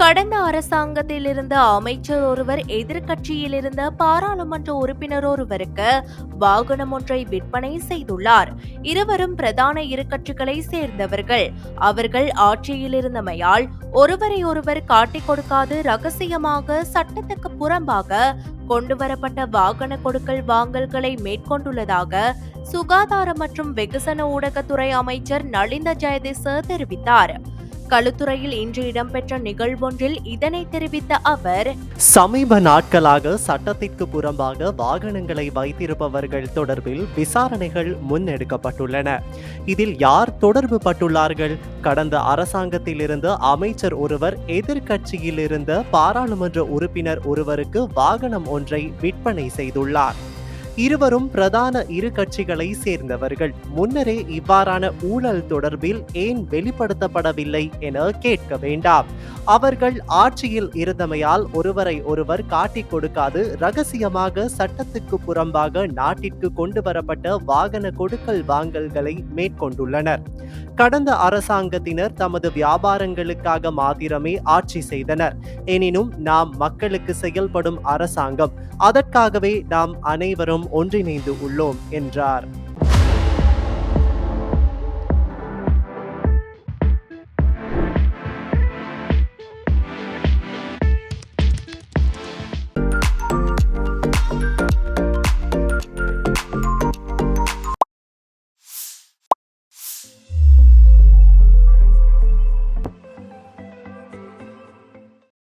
கடந்த அரசாங்கத்தில் இருந்த அமைச்சர் ஒருவர் எதிர்க்கட்சியில் இருந்த பாராளுமன்ற உறுப்பினர் ஒருவருக்கு வாகனம் ஒன்றை விற்பனை செய்துள்ளார். இருவரும் பிரதான இரு கட்சிகளை சேர்ந்தவர்கள். அவர்கள் ஆட்சியில் இருந்தமையால் ஒருவரை ஒருவர் காட்டிக் கொடுக்காது ரகசியமாக சட்டத்துக்கு புறம்பாக கொண்டுவரப்பட்ட வாகன கொடுக்கல் வாங்கல்களை மேற்கொண்டுள்ளதாக சுகாதார மற்றும் வெகுசன ஊடகத்துறை அமைச்சர் நலிந்த ஜெயதிச தெரிவித்தார். களுத்துறையில் இன்று இடம்பெற்ற நிகழ்வொன்றில் இதனை தெரிவித்த அவர் சமீப நாட்களாக சட்டத்திற்கு புறம்பாக வாகனங்களை வைத்திருப்பவர்கள் தொடர்பில் விசாரணைகள் முன்னெடுக்கப்பட்டுள்ளன. இதில் யார் தொடர்பு பட்டுள்ளார்கள்? கடந்த அரசாங்கத்தில் இருந்த அமைச்சர் ஒருவர் எதிர்க்கட்சியில் இருந்த பாராளுமன்ற உறுப்பினர் ஒருவருக்கு வாகனம் ஒன்றை விற்பனை செய்துள்ளார். இருவரும் பிரதான இரு கட்சிகளை சேர்ந்தவர்கள். முன்னரே இவ்வாறான ஊழல் தொடர்பில் ஏன் வெளிப்படுத்தப்படவில்லை என கேட்க வேண்டாம். அவர்கள் ஆட்சியில் இருந்தமையால் ஒருவரை ஒருவர் காட்டிக் கொடுக்காது ரகசியமாக சட்டத்துக்கு புறம்பாக நாட்டிற்கு கொண்டு வரப்பட்ட வாகன கொடுக்கல் வாங்கல்களை மேற்கொண்டுள்ளனர். கடந்த அரசாங்கத்தினர் தமது வியாபாரங்களுக்காக மாத்திரமே ஆட்சி செய்தனர். எனினும் நாம் மக்களுக்கு செயல்படும் அரசாங்கம். அதற்காகவே நாம் அனைவரும் ஒன்றிணைந்து உள்ளோம் என்றார்.